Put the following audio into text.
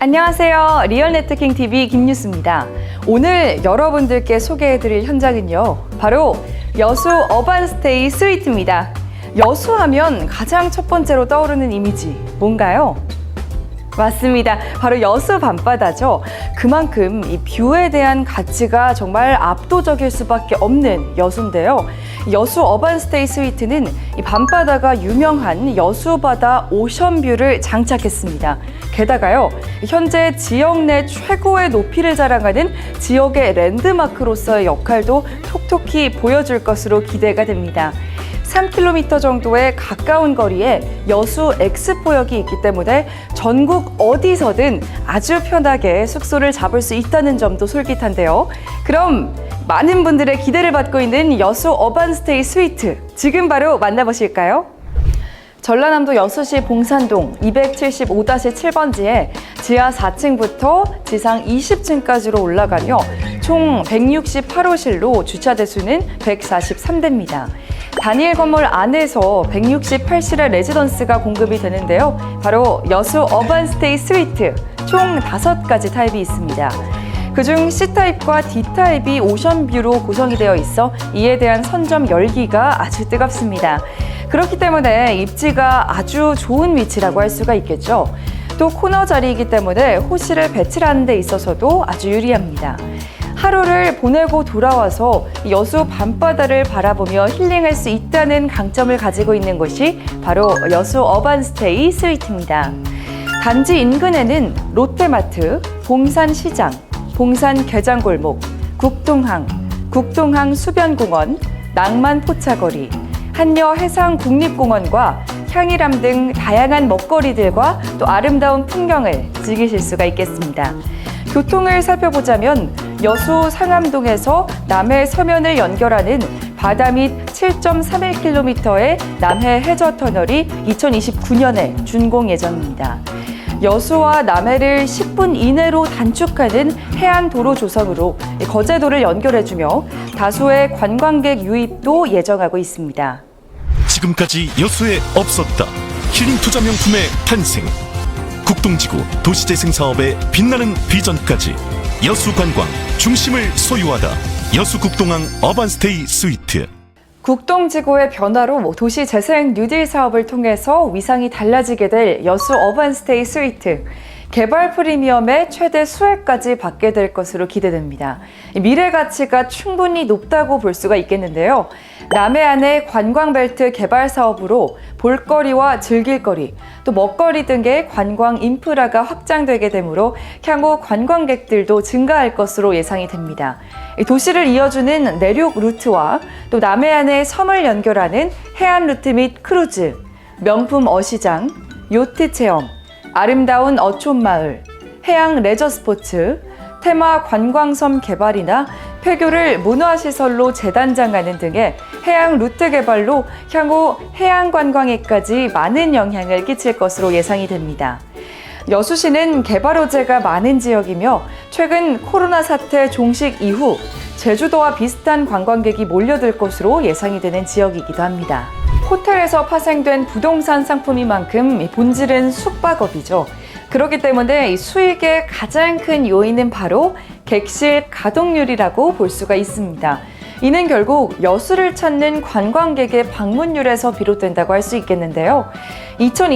안녕하세요. 리얼 네트킹 TV 김뉴스입니다. 오늘 여러분들께 소개해드릴 현장은요. 바로 여수 어반스테이 스위트입니다. 여수하면 가장 첫 번째로 떠오르는 이미지 뭔가요? 맞습니다. 바로 여수 밤바다죠. 그만큼 이 뷰에 대한 가치가 정말 압도적일 수밖에 없는 여수인데요. 여수 어반스테이 스위트는 이 밤바다가 유명한 여수바다 오션뷰를 장착했습니다. 게다가요, 현재 지역 내 최고의 높이를 자랑하는 지역의 랜드마크로서의 역할도 톡톡히 보여줄 것으로 기대가 됩니다. 3km 정도의 가까운 거리에 여수 엑스포역이 있기 때문에 전국 어디서든 아주 편하게 숙소를 잡을 수 있다는 점도 솔깃한데요. 그럼 많은 분들의 기대를 받고 있는 여수 어반스테이 스위트 지금 바로 만나보실까요? 전라남도 여수시 봉산동 275-7번지에 지하 4층부터 지상 20층까지로 올라가며 총 168호실로 주차 대수는 143대입니다. 단일 건물 안에서 168실의 레지던스가 공급이 되는데요. 바로 여수 어반스테이 스위트 총 5가지 타입이 있습니다. 그중 C타입과 D타입이 오션뷰로 구성이 되어 있어 이에 대한 선점 열기가 아주 뜨겁습니다. 그렇기 때문에 입지가 아주 좋은 위치라고 할 수가 있겠죠. 또 코너 자리이기 때문에 호실을 배치하는 데 있어서도 아주 유리합니다. 하루를 보내고 돌아와서 여수 밤바다를 바라보며 힐링할 수 있다는 강점을 가지고 있는 곳이 바로 여수 어반스테이 스위트입니다. 단지 인근에는 롯데마트, 봉산시장, 봉산 개장골목, 국동항, 국동항 수변공원, 낭만 포차거리, 한여 해상 국립공원과 향이람 등 다양한 먹거리들과 또 아름다운 풍경을 즐기실 수가 있겠습니다. 교통을 살펴보자면 여수 상암동에서 남해 서면을 연결하는 바다 및 7.31km의 남해 해저 터널이 2029년에 준공 예정입니다. 여수와 남해를 10분 이내로 단축하는 해안 도로 조성으로 거제도를 연결해주며 다수의 관광객 유입도 예정하고 있습니다. 지금까지 여수에 없었다. 힐링 투자 명품의 탄생. 국동지구 도시재생 사업의 빛나는 비전까지 여수 관광 중심을 소유하다. 여수 국동항 어반스테이 스위트. 국동지구의 변화로 도시 재생 뉴딜 사업을 통해서 위상이 달라지게 될 여수 어반스테이 스위트. 개발 프리미엄의 최대 수혜까지 받게 될 것으로 기대됩니다. 미래 가치가 충분히 높다고 볼 수가 있겠는데요. 남해안의 관광벨트 개발 사업으로 볼거리와 즐길거리, 또 먹거리 등의 관광 인프라가 확장되게 되므로 향후 관광객들도 증가할 것으로 예상이 됩니다. 이 도시를 이어주는 내륙 루트와 또 남해안의 섬을 연결하는 해안 루트 및 크루즈, 명품 어시장, 요트 체험, 아름다운 어촌마을, 해양 레저 스포츠, 테마 관광섬 개발이나 폐교를 문화시설로 재단장하는 등의 해양 루트 개발로 향후 해양 관광에까지 많은 영향을 끼칠 것으로 예상이 됩니다. 여수시는 개발 호재가 많은 지역이며 최근 코로나 사태 종식 이후 제주도와 비슷한 관광객이 몰려들 것으로 예상이 되는 지역이기도 합니다. 호텔에서 파생된 부동산 상품인 만큼 이 본질은 숙박업이죠. 그렇기 때문에 이 수익의 가장 큰 요인은 바로 객실 가동률이라고 볼 수가 있습니다. 이는 결국 여수를 찾는 관광객의 방문율에서 비롯된다고 할 수 있겠는데요. 2020